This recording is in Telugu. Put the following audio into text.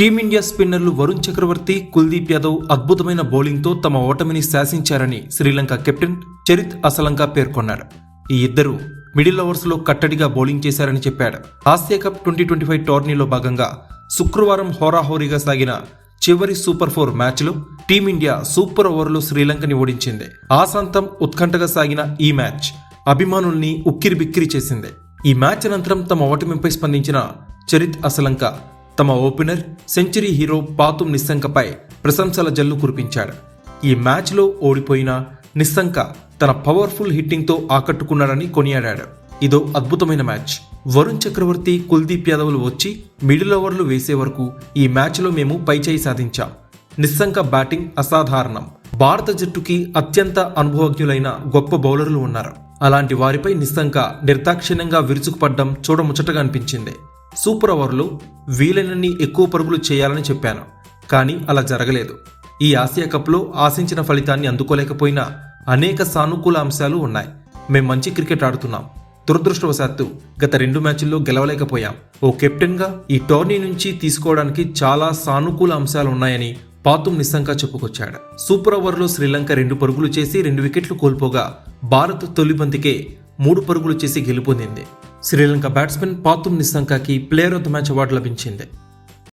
టీమిండియా స్పిన్నర్లు వరుణ్ చక్రవర్తి కుల్దీప్ యాదవ్ అద్భుతమైన బౌలింగ్తో తమ ఓటమిని శాసించారని శ్రీలంక కెప్టెన్ చరిత్ అసలంక పేర్కొన్నాడు ఈ ఇద్దరు మిడిల్ ఓవర్స్లో కట్టడిగా బౌలింగ్ చేశారని చెప్పాడు. Asia cup twenty twenty five టోర్నీలో భాగంగా శుక్రవారం హోరాహోరీగా సాగిన చివరి సూపర్ ఫోర్ మ్యాచ్లో టీమిండియా సూపర్ ఓవర్లో శ్రీలంకని ఓడించింది. ఆసాంతం ఉత్కంఠగా సాగిన ఈ మ్యాచ్ అభిమానుల్ని ఉక్కిరిబిక్కిరి చేసింది. ఈ మ్యాచ్ అనంతరం తమ ఓటమిపై స్పందించిన చరిత్ అసలంక తమ ఓపెనర్ సెంచరీ హీరో పాతుం నిస్సంకపై ప్రశంసల జల్లు కురిపించాడు. ఈ మ్యాచ్లో ఓడిపోయిన నిస్సంక తన పవర్ఫుల్ హిట్టింగ్తో ఆకట్టుకున్నాడని కొనియాడాడు. ఇదో అద్భుతమైన మ్యాచ్. వరుణ్ చక్రవర్తి కుల్దీప్ యాదవ్లు వచ్చి మిడిల్ ఓవర్లు వేసే వరకు ఈ మ్యాచ్లో మేము పైచేయి సాధించాం. నిస్సంక బ్యాటింగ్ అసాధారణం. భారత జట్టుకి అత్యంత అనుభవజ్ఞులైన గొప్ప బౌలర్లు ఉన్నారు. అలాంటి వారిపై నిస్సంక నిర్దాక్షిణ్యంగా విరుచుకుపడ్డం చూడముచ్చటగా అనిపించింది. సూపర్ ఓవర్లో వీలైనన్ని ఎక్కువ పరుగులు చేయాలని చెప్పాను కానీ అలా జరగలేదు. ఈ ఆసియా కప్లో ఆశించిన ఫలితాన్ని అందుకోలేకపోయినా అనేక సానుకూల అంశాలు ఉన్నాయి. మేం మంచి క్రికెట్ ఆడుతున్నాం. దురదృష్టవశాత్తు గత రెండు మ్యాచ్ల్లో గెలవలేకపోయాం. ఓ కెప్టెన్గా ఈ టోర్నీ నుంచి తీసుకోవడానికి చాలా సానుకూల అంశాలు ఉన్నాయని పాతుం నిస్సంగా చెప్పుకొచ్చాడు. సూపర్ ఓవర్లో శ్రీలంక రెండు పరుగులు చేసి రెండు వికెట్లు కోల్పోగా భారత్ తొలి బంతికే మూడు పరుగులు చేసి గెలుపొందింది. Sri Lanka batsmen Pathum నిస్సంకాకి player of the match award లభించింది.